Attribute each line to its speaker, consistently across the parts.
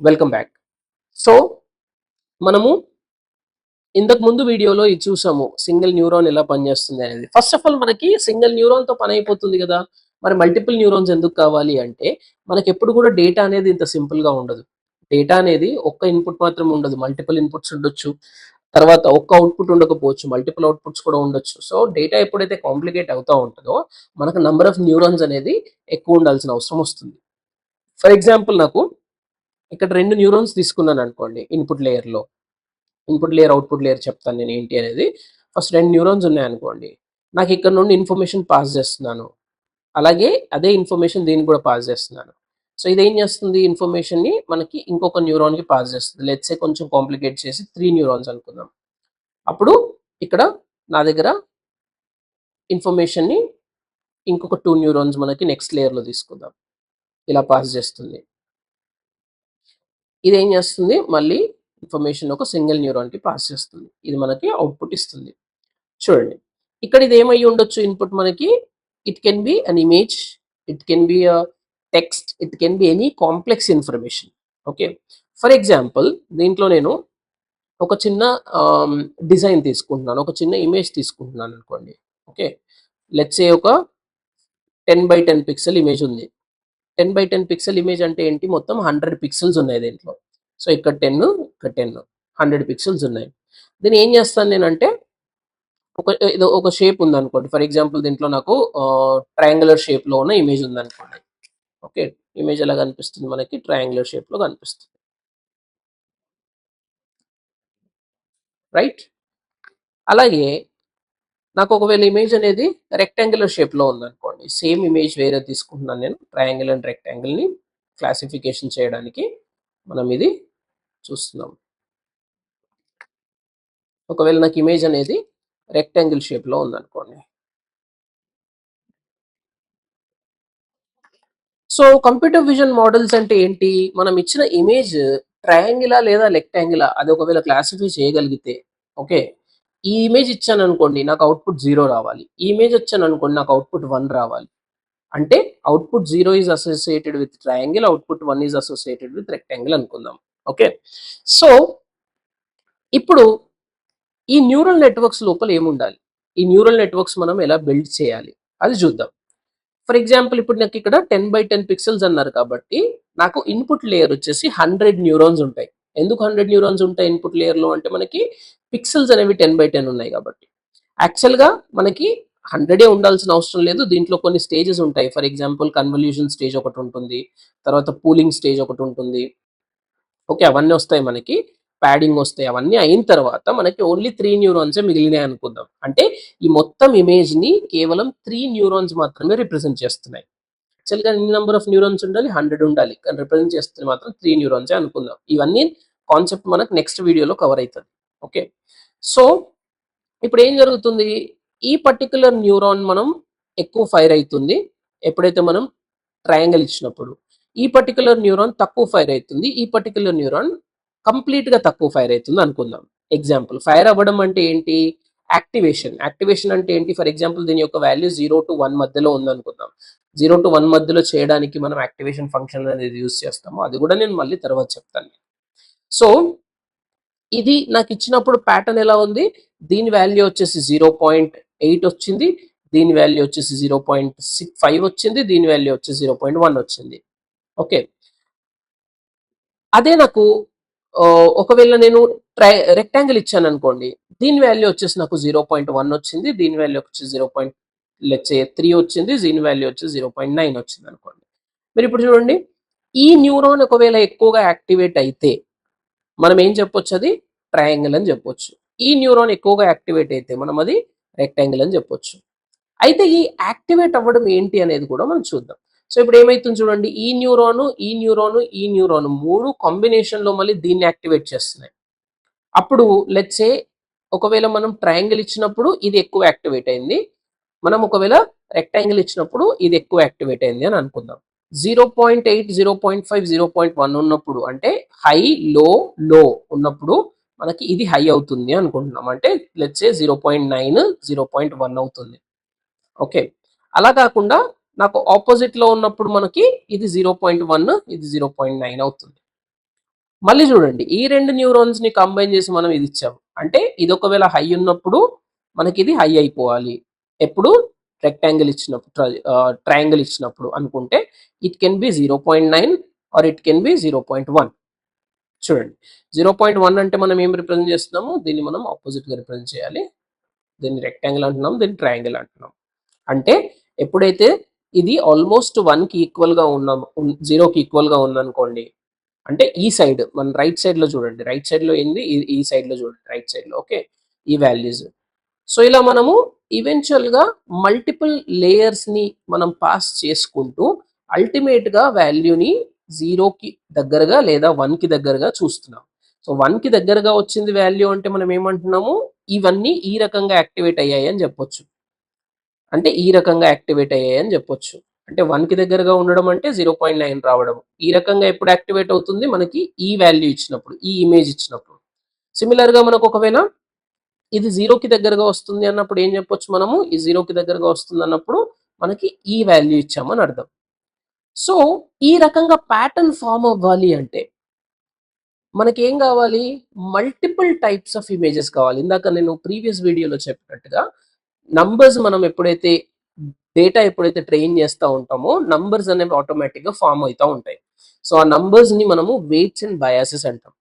Speaker 1: Welcome back so మనము ఇంతకు ముందు వీడియోలో ఇది చూసాము సింగిల్ న్యూరాన్ ఎలా పనిచేస్తుంది అనేది. ఫస్ట్ ఆఫ్ ఆల్ మనకి సింగిల్ న్యూరాన్తో పని అయిపోతుంది కదా. మరి మల్టిపుల్ న్యూరాన్స్ ఎందుకు కావాలి అంటే మనకి ఎప్పుడు కూడా డేటా అనేది ఇంత సింపుల్గా ఉండదు. డేటా అనేది ఒక్క ఇన్పుట్ మాత్రం ఉండదు. మల్టిపుల్ ఇన్పుట్స్ ఉండొచ్చు. తర్వాత ఒక్క అవుట్పుట్ ఉండకపోవచ్చు. మల్టిపుల్ అవుట్పుట్స్ కూడా ఉండొచ్చు. సో డేటా ఎప్పుడైతే కాంప్లికేట్ అవుతూ ఉంటుందో మనకు నంబర్ ఆఫ్ న్యూరాన్స్ అనేది ఎక్కువ ఉండాల్సిన అవసరం వస్తుంది. ఫర్ ఎగ్జాంపుల్ నాకు ఇక్కడ రెండు న్యూరాన్స్ తీసుకున్నాను అనుకోండి ఇన్పుట్ లేయర్లో ఇన్పుట్ లేయర్ అవుట్పుట్ లేయర్ చెప్తాను నేను ఏంటి అనేది. ఫస్ట్ రెండు న్యూరాన్స్ ఉన్నాయనుకోండి నాకు ఇక్కడ నుండి ఇన్ఫర్మేషన్ పాస్ చేస్తున్నాను. అలాగే అదే ఇన్ఫర్మేషన్ దీన్ని కూడా పాస్ చేస్తున్నాను. సో ఇది ఏం చేస్తుంది ఇన్ఫర్మేషన్ని మనకి ఇంకొక న్యూరాన్కి పాస్ చేస్తుంది. లెట్సే కొంచెం కాంప్లికేట్ చేసి త్రీ న్యూరాన్స్ అనుకుందాం. అప్పుడు ఇక్కడ నా దగ్గర ఇన్ఫర్మేషన్ని ఇంకొక టూ న్యూరాన్స్ మనకి నెక్స్ట్ లేయర్లో తీసుకుందాం. ఇలా పాస్ చేస్తుంది. ఇది ఏం చేస్తుంది? మళ్ళీ ఇన్ఫర్మేషన్ ఒక సింగిల్ న్యూరాన్కి పాస్ చేస్తుంది. ఇది మనకి అవుట్పుట్ ఇస్తుంది. చూడండి. ఇక్కడ ఇది ఏమై ఉండొచ్చు ఇన్పుట్ మనకి? It can be an image it can be a text it can be any complex information okay for example దీంట్లో నేను ఒక చిన్న డిజైన్ తీసుకుంటున్నాను. ఒక చిన్న ఇమేజ్ తీసుకుంటున్నాను అనుకోండి. ఓకే లెట్స్ ఒక ten by ten pixel image ఉంది. Ten by ten pixel image అంటే ఏంటి? మొత్తం హండ్రెడ్ పిక్సెల్స్ ఉన్నాయి దీంట్లో. సో ఇక్కడ టెన్ ఇక్కడ టెన్ హండ్రెడ్ పిక్సెల్స్ ఉన్నాయి. దీన్ని ఏం చేస్తాను నేనంటే ఒక ఏదో ఒక షేప్ ఉంది అనుకోండి ఫర్ ఎగ్జాంపుల్ దీంట్లో నాకు ట్రయాంగులర్ షేప్లో ఉన్న ఇమేజ్ ఉంది అనుకోండి ఓకే? ఇమేజ్ ఎలా కనిపిస్తుంది మనకి? ట్రయాంగులర్ షేప్లో కనిపిస్తుంది. రైట్? అలాగే నాకు ఒకవేళ ఇమేజ్ అనేది రెక్టాంగులర్ షేప్లో ఉందనుకోండి ఉంది అనుకోండి సేమ్ ఇమేజ్ వేరే తీసుకుంటున్నాను నేను ట్రయాంగిల్ అండ్ రెక్టాంగిల్ని క్లాసిఫికేషన్ చేయడానికి మనం ఇది చూస్తున్నాం. ఒకవేళ నాకు ఇమేజ్ అనేది రెక్టాంగిల్ షేప్లో ఉందనుకోండి. ఉంది అనుకోండి సో కంప్యూటర్ విజన్ మోడల్స్ అంటే ఏంటి? మనం ఇచ్చిన ఇమేజ్ ట్రయాంగిలా లేదా రెక్టాంగిలా అది ఒకవేళ క్లాసిఫై చేయగలిగితే ఓకే ఈ ఇమేజ్ ఇచ్చాను అనుకోండి నాకు అవుట్పుట్ జీరో రావాలి. ఈ ఇమేజ్ వచ్చాను అనుకోండి నాకు అవుట్పుట్ వన్ రావాలి. అంటే output zero is associated with triangle output one is associated with rectangle అనుకుందాం. ఓకే సో ఇప్పుడు ఈ న్యూరల్ నెట్వర్క్స్ లోపల ఏముండాలి? ఈ న్యూరల్ నెట్వర్క్స్ మనం ఎలా బిల్డ్ చేయాలి? అది చూద్దాం. ఫర్ ఎగ్జాంపుల్ ఇప్పుడు నాకు ఇక్కడ టెన్ బై టెన్ పిక్సెల్స్ అన్నారు కాబట్టి నాకు ఇన్పుట్ లేయర్ వచ్చేసి హండ్రెడ్ న్యూరాన్స్ ఉంటాయి. ఎందుకు హండ్రెడ్ న్యూరాన్స్ ఉంటాయి ఇన్పుట్ లేయర్లో అంటే మనకి పిక్సెల్స్ అనేవి టెన్ బై టెన్ ఉన్నాయి కాబట్టి. యాక్చువల్గా మనకి హండ్రెడే ఉండాల్సిన అవసరం లేదు. దీంట్లో కొన్ని స్టేజెస్ ఉంటాయి. ఫర్ ఎగ్జాంపుల్ కన్వల్యూషన్ స్టేజ్ ఒకటి ఉంటుంది. తర్వాత పూలింగ్ స్టేజ్ ఒకటి ఉంటుంది. ఓకే అవన్నీ వస్తాయి మనకి. ప్యాడింగ్ వస్తాయి. అవన్నీ అయిన తర్వాత మనకి ఓన్లీ త్రీ న్యూరాన్సే మిగిలినాయి అనుకుందాం. అంటే ఈ మొత్తం ఇమేజ్ని కేవలం త్రీ న్యూరాన్స్ మాత్రమే రిప్రజెంట్ చేస్తున్నాయి. యాక్చువల్గా ఎన్ని నెంబర్ ఆఫ్ న్యూరాన్స్ ఉండాలి? హండ్రెడ్ ఉండాలి. కానీ రిప్రజెంట్ చేస్తుంది మాత్రం త్రీ న్యూరాన్సే అనుకుందాం. ఇవన్నీ కాన్సెప్ట్ మనకు నెక్స్ట్ వీడియోలో కవర్ అవుతుంది. ఓకే. సో ఇప్పుడు ఏం జరుగుతుంది? ఈ పర్టికులర్ న్యూరాన్ మనం ఎక్కువ ఫైర్ అవుతుంది ఎప్పుడైతే మనం ట్రయాంగిల్ ఇచ్చినప్పుడు ఈ పర్టికులర్ న్యూరాన్ తక్కువ ఫైర్ అవుతుంది. ఈ పర్టికులర్ న్యూరాన్ కంప్లీట్గా తక్కువ ఫైర్ అవుతుంది అనుకుందాం. ఎగ్జాంపుల్ ఫైర్ అవ్వడం అంటే ఏంటి? యాక్టివేషన్. యాక్టివేషన్ అంటే ఏంటి? ఫర్ ఎగ్జాంపుల్ దీని యొక్క వాల్యూ జీరో టు వన్ మధ్యలో ఉంది అనుకుందాం జీరో టు వన్ మధ్యలో చేయడానికి మనం యాక్టివేషన్ ఫంక్షన్ అనేది యూస్ చేస్తాము అది కూడా నేను మళ్ళీ తర్వాత చెప్తాను. సో ఇది నాకు ఇచ్చినప్పుడు ప్యాటర్న్ ఎలా ఉంది? దీని వాల్యూ వచ్చేసి జీరో పాయింట్ ఎయిట్ వచ్చింది. దీని వాల్యూ వచ్చేసి జీరో పాయింట్ సిక్స్ ఫైవ్ వచ్చింది. దీని వాల్యూ వచ్చేసి జీరో పాయింట్ వన్ వచ్చింది. ఓకే. అదే నాకు ఒకవేళ నేను ట్రై రెక్టాంగిల్ ఇచ్చాను అనుకోండి. దీని వాల్యూ వచ్చేసి నాకు జీరో పాయింట్ వన్ వచ్చింది. దీని వాల్యూ వచ్చేసి జీరో పాయింట్ లెచ్చే త్రీ వచ్చింది. దీని వాల్యూ వచ్చేసి జీరో పాయింట్ నైన్ వచ్చింది అనుకోండి. మీరు ఇప్పుడు చూడండి. ఈ న్యూరాన్ ఒకవేళ ఎక్కువగా యాక్టివేట్ అయితే మనం ఏం చెప్పొచ్చు అది? ట్రయాంగిల్ అని చెప్పొచ్చు. ఈ న్యూరాన్ ఎక్కువగా యాక్టివేట్ అయితే మనం అది రెక్టాంగిల్ అని చెప్పొచ్చు. అయితే ఈ యాక్టివేట్ అవ్వడం ఏంటి అనేది కూడా మనం చూద్దాం. సో ఇప్పుడు ఏమైతుంది చూడండి. ఈ న్యూరాను ఈ న్యూరాను ఈ న్యూరాను మూడు కాంబినేషన్లో మళ్ళీ దీన్ని యాక్టివేట్ చేస్తున్నాయి. అప్పుడు లెట్సే ఒకవేళ మనం ట్రయాంగిల్ ఇచ్చినప్పుడు ఇది ఎక్కువ యాక్టివేట్ అయింది. మనం ఒకవేళ రెక్టాంగిల్ ఇచ్చినప్పుడు ఇది ఎక్కువ యాక్టివేట్ అయింది అని అనుకుందాం. Zero point eight zero point five zero point one ఉన్నప్పుడు అంటే హై లో లో ఉన్నప్పుడు మనకి ఇది హై అవుతుంది అనుకుంటున్నాం. అంటే let's say zero point nine zero point one అవుతుంది. ఓకే అలా కాకుండా నాకు ఆపోజిట్లో ఉన్నప్పుడు మనకి ఇది జీరో పాయింట్ వన్ ఇది జీరో పాయింట్ నైన్ అవుతుంది. మళ్ళీ చూడండి ఈ రెండు న్యూరోన్స్ని కంబైన్ చేసి మనం ఇది ఇచ్చాము అంటే ఇది ఒకవేళ హై ఉన్నప్పుడు మనకి ఇది హై అయిపోవాలి. ఎప్పుడు? రెక్టాంగిల్ ఇచ్చినప్పుడు ట్రయాంగిల్ ఇచ్చినప్పుడు అనుకుంటే it can be zero point nine or it can be zero point one చూడండి. జీరో పాయింట్ వన్ అంటే మనం ఏం రిప్రజెంట్ చేస్తున్నాము? దీన్ని మనం ఆపోజిట్గా రిప్రజెంట్ చేయాలి. దీన్ని రెక్టాంగిల్ అంటున్నాం దీన్ని ట్రయాంగిల్ అంటున్నాం. అంటే ఎప్పుడైతే ఇది ఆల్మోస్ట్ వన్కి ఈక్వల్గా ఈక్వల్గా ఉన్నాం జీరోకి ఈక్వల్గా ఉందనుకోండి అంటే ఈ సైడ్ మన రైట్ సైడ్లో చూడండి. రైట్ సైడ్లో ఏంది? ఈ- సైడ్లో చూడండి. రైట్ సైడ్లో ఓకే ఈ వాల్యూస్ సో ఇలా మనము ఈవెన్చువల్గా మల్టిపుల్ లేయర్స్ని మనం పాస్ చేసుకుంటూ అల్టిమేట్గా వాల్యూని జీరోకి దగ్గరగా లేదా వన్కి దగ్గరగా చూస్తున్నాం. సో వన్కి దగ్గరగా వచ్చింది వాల్యూ అంటే మనం ఏమంటున్నాము? ఇవన్నీ ఈ రకంగా యాక్టివేట్ అయ్యాయి అని చెప్పొచ్చు. అంటే ఈ రకంగా యాక్టివేట్ అయ్యాయి అని చెప్పొచ్చు. అంటే వన్కి దగ్గరగా ఉండడం అంటే జీరో పాయింట్ నైన్ రావడం. ఈ రకంగా ఎప్పుడు యాక్టివేట్ అవుతుంది? మనకి ఈ వాల్యూ ఇచ్చినప్పుడు ఈ ఇమేజ్ ఇచ్చినప్పుడు. సిమిలర్గా మనకు ఒకవేళ ఇది జీరోకి దగ్గరగా వస్తుంది అన్నప్పుడు ఏం చెప్పొచ్చు మనము? ఈ జీరోకి దగ్గరగా వస్తుంది అన్నప్పుడు మనకి ఈ వాల్యూ ఇచ్చామని అర్థం. సో ఈ రకంగా ప్యాటర్న్ ఫామ్ అవ్వాలి అంటే మనకి ఏం కావాలి? మల్టిపుల్ టైప్స్ ఆఫ్ ఇమేజెస్ కావాలి. ఇందాక నేను ప్రీవియస్ వీడియోలో చెప్పినట్టుగా నంబర్స్ మనం ఎప్పుడైతే డేటా ఎప్పుడైతే ట్రైన్ చేస్తూ ఉంటామో నంబర్స్ అనేవి ఆటోమేటిక్గా ఫామ్ అవుతూ ఉంటాయి. సో ఆ నంబర్స్ని మనము వెయిట్స్ అండ్ బయాసెస్ అంటాం.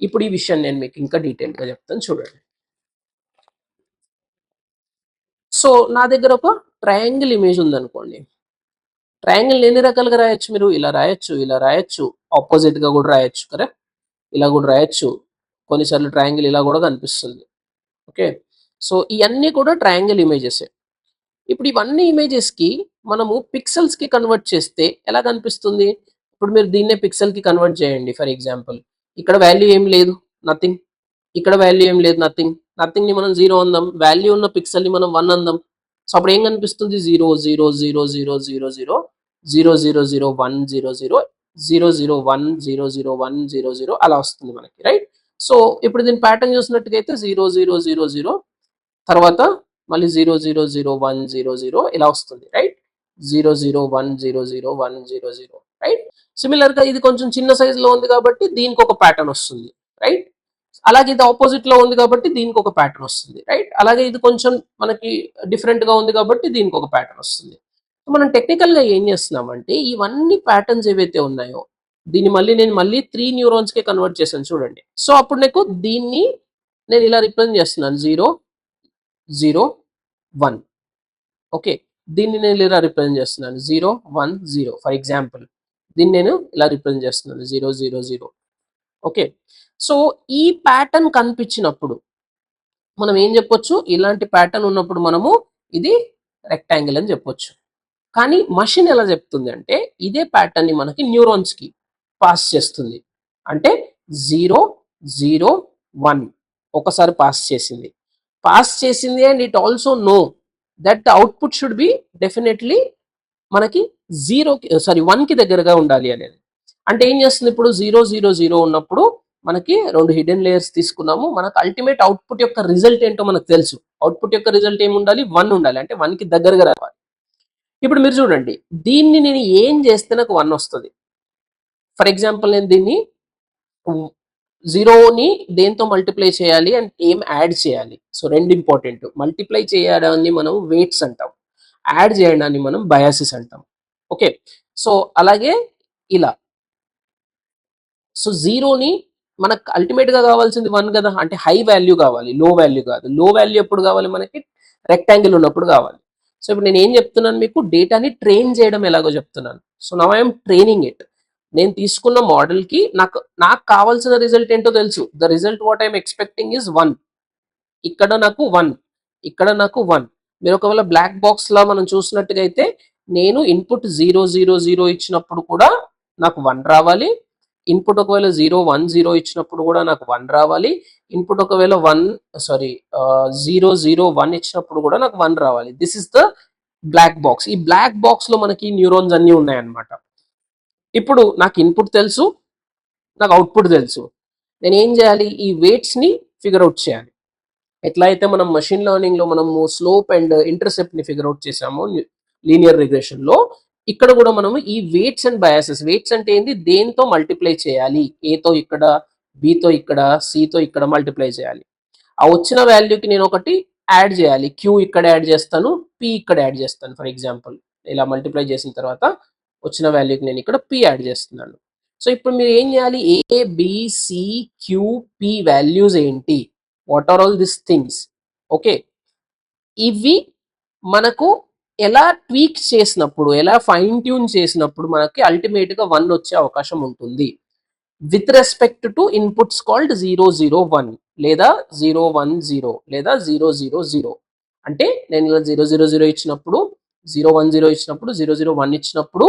Speaker 1: ఇప్పుడు ఈ విషయం నేను మీకు ఇంకా డీటెయిల్గా చెప్తాను. చూడండి. సో నా దగ్గర ఒక ట్రయాంగిల్ ఇమేజ్ ఉందనుకోండి. ట్రయాంగిల్ ఎన్ని రకాలుగా రాయొచ్చు మీరు? ఇలా రాయొచ్చు ఇలా రాయొచ్చు ఆపోజిట్గా కూడా రాయొచ్చు కరెక్ట్ ఇలా కూడా రాయొచ్చు. కొన్నిసార్లు ట్రయాంగిల్ ఇలా కూడా కనిపిస్తుంది. ఓకే? సో ఇవన్నీ కూడా ట్రయాంగిల్ ఇమేజెస్ ఇప్పుడు ఇవన్నీ ఇమేజెస్కి మనము పిక్సెల్స్కి కన్వర్ట్ చేస్తే ఎలా కనిపిస్తుంది? ఇప్పుడు మీరు దీన్నే పిక్సెల్కి కన్వర్ట్ చేయండి ఫర్ ఎగ్జాంపుల్ ఇక్కడ వాల్యూ ఏం లేదు నథింగ్ ఇక్కడ వాల్యూ ఏం లేదు నథింగ్ నథింగ్ని మనం జీరో అందాం వాల్యూ ఉన్న పిక్సెల్ని మనం వన్ అందాం సో అప్పుడు ఏం కనిపిస్తుంది zero zero zero zero zero zero zero zero zero one zero zero zero zero one zero zero one zero zero అలా వస్తుంది మనకి రైట్ సో ఇప్పుడు దీని ప్యాటర్న్ చూసినట్టుగైతే జీరో జీరో జీరో జీరో తర్వాత మళ్ళీ zero zero zero one zero zero ఇలా వస్తుంది right zero zero one zero zero one zero zero right సిమిలర్గా ఇది కొంచెం చిన్న సైజ్లో ఉంది కాబట్టి దీనికి ఒక ప్యాటర్న్ వస్తుంది రైట్ అలాగే ఇది ఆపోజిట్లో ఉంది కాబట్టి దీనికి ఒక ప్యాటర్న్ వస్తుంది రైట్ అలాగే ఇది కొంచెం మనకి డిఫరెంట్గా ఉంది కాబట్టి దీనికి ఒక ప్యాటర్న్ వస్తుంది. మనం టెక్నికల్గా ఏం చేస్తున్నామంటే ఇవన్నీ ప్యాటర్న్స్ ఏవైతే ఉన్నాయో దీన్ని మళ్ళీ నేను మళ్ళీ త్రీ న్యూరాన్స్ కే కన్వర్ట్ చేశాను చూడండి. సో అప్పుడు నాకు దీన్ని నేను ఇలా రిప్రజెంట్ చేస్తున్నాను జీరో జీరో వన్ ఓకే దీన్ని నేను ఇలా రిప్రజెంట్ చేస్తున్నాను zero one zero for example దీన్ని నేను ఇలా రిప్రజెంట్ చేస్తున్నాను zero zero zero okay. So ఈ ప్యాటర్న్ కనిపించినప్పుడు మనం ఏం చెప్పొచ్చు? ఇలాంటి ప్యాటర్న్ ఉన్నప్పుడు మనము ఇది రెక్టాంగిల్ అని చెప్పొచ్చు. కానీ మషిన్ ఎలా చెప్తుంది అంటే ఇదే ప్యాటర్న్ని మనకి న్యూరాన్స్కి పాస్ చేస్తుంది. అంటే జీరో జీరో వన్ ఒకసారి పాస్ చేసింది. పాస్ చేసింది and it also know that the output should be definitely మనకి జీరో సారీ వన్కి దగ్గరగా ఉండాలి అనేది. అంటే ఏం చేస్తుంది ఇప్పుడు? జీరో జీరో జీరో ఉన్నప్పుడు మనకి రెండు హిడెన్ లేయర్స్ తీసుకున్నాము. మనకు అల్టిమేట్ అవుట్పుట్ యొక్క రిజల్ట్ ఏంటో మనకు తెలుసు. అవుట్పుట్ యొక్క రిజల్ట్ ఏమి ఉండాలి వన్ ఉండాలి. అంటే వన్కి దగ్గరగా రావాలి. ఇప్పుడు మీరు చూడండి. దీన్ని నేను ఏం చేస్తే నాకు వన్ వస్తుంది? ఫర్ ఎగ్జాంపుల్ నేను దీన్ని జీరోని దేంతో మల్టిప్లై చేయాలి అండ్ ఏం యాడ్ చేయాలి? సో రెండు ఇంపార్టెంట్ మల్టిప్లై చేయడాన్ని మనం వెయిట్స్ అంటాం. యాడ్ చేయడాన్ని మనం బయాసిస్ అంటాం. ఓకే సో అలాగే ఇలా. సో జీరోని మనకు అల్టిమేట్గా కావాల్సింది వన్ కదా. అంటే హై వాల్యూ కావాలి. లో వాల్యూ కాదు. లో వాల్యూ ఎప్పుడు కావాలి మనకి? రెక్టాంగిల్ ఉన్నప్పుడు కావాలి. సో ఇప్పుడు నేను ఏం చెప్తున్నాను మీకు? డేటాని ట్రైన్ చేయడం ఎలాగో చెప్తున్నాను. So now I'm training it నేను తీసుకున్న మోడల్కి నాకు నాకు కావాల్సిన రిజల్ట్ ఏంటో తెలుసు. The result what I'm expecting is one ఇక్కడ నాకు వన్ ఇక్కడ నాకు వన్ మీరు ఒకవేళ బ్లాక్ బాక్స్ లా మనం చూసినట్టుగా అయితే నేను ఇన్పుట్ జీరో జీరో జీరో ఇచ్చినప్పుడు కూడా నాకు వన్ రావాలి. ఇన్పుట్ ఒకవేళ జీరో వన్ జీరో ఇచ్చినప్పుడు కూడా నాకు వన్ రావాలి. ఇన్పుట్ ఒకవేళ one sorry zero zero one ఇచ్చినప్పుడు కూడా నాకు వన్ రావాలి. This is the black box ఈ బ్లాక్ బాక్స్లో మనకి న్యూరాన్స్ అన్ని ఉన్నాయన్నమాట. ఇప్పుడు నాకు ఇన్పుట్ తెలుసు నాకు అవుట్పుట్ తెలుసు. నేను ఏం చేయాలి? ఈ వెయిట్స్ని ఫిగర్ అవుట్ చేయాలి. ఎట్లా అయితే మనం మషిన్ లెర్నింగ్లో మనము స్లోప్ అండ్ ఇంటర్సెప్ట్ని ఫిగర్ అవుట్ చేసామో లీనియర్ రిగ్రెషన్లో ఇక్కడ కూడా మనము ఈ వెయిట్స్ అండ్ బయాసెస్ వెయిట్స్ అంటే ఏంది? దేంతో మల్టిప్లై చేయాలి? ఏతో ఇక్కడ బితో ఇక్కడ సితో ఇక్కడ మల్టిప్లై చేయాలి. ఆ వచ్చిన వాల్యూకి నేను ఒకటి యాడ్ చేయాలి. క్యూ ఇక్కడ యాడ్ చేస్తాను పి ఇక్కడ యాడ్ చేస్తాను. ఫర్ ఎగ్జాంపుల్ ఇలా మల్టిప్లై చేసిన తర్వాత వచ్చిన వాల్యూకి నేను ఇక్కడ పి యాడ్ చేస్తున్నాను. సో ఇప్పుడు మీరు ఏం చేయాలి? A B C Q P values ఏంటి? What are all this things okay ఇవి మనకు ఎలా ట్వీక్ చేసినప్పుడు ఎలా ఫైన్ ట్యూన్ చేసినప్పుడు మనకి అల్టిమేట్గా వన్ వచ్చే అవకాశం ఉంటుంది. With respect to inputs called zero zero one లేదా జీరో వన్ జీరో లేదా జీరో జీరో జీరో అంటే నేను ఇలా జీరో జీరో జీరో ఇచ్చినప్పుడు జీరో వన్ జీరో ఇచ్చినప్పుడు జీరో జీరో వన్ ఇచ్చినప్పుడు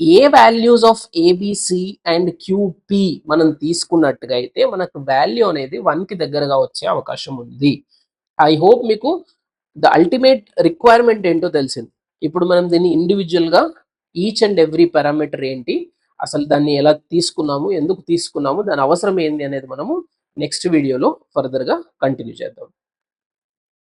Speaker 1: ఏ values of A B C and Q P మనం తీసుకున్నట్టుగా అయితే మనకు వాల్యూ అనేది వన్కి దగ్గరగా వచ్చే అవకాశం ఉంది. ఐ హోప్ మీకు ద అల్టిమేట్ రిక్వైర్మెంట్ ఏంటో తెలిసింది. ఇప్పుడు మనం దీన్ని ఇండివిజువల్గా ఈచ్ అండ్ ఎవ్రీ పారామీటర్ ఏంటి అసలు దాన్ని ఎలా తీసుకున్నాము ఎందుకు తీసుకున్నాము దాని అవసరం ఏంది అనేది మనము నెక్స్ట్ వీడియోలో ఫర్దర్గా కంటిన్యూ చేద్దాం.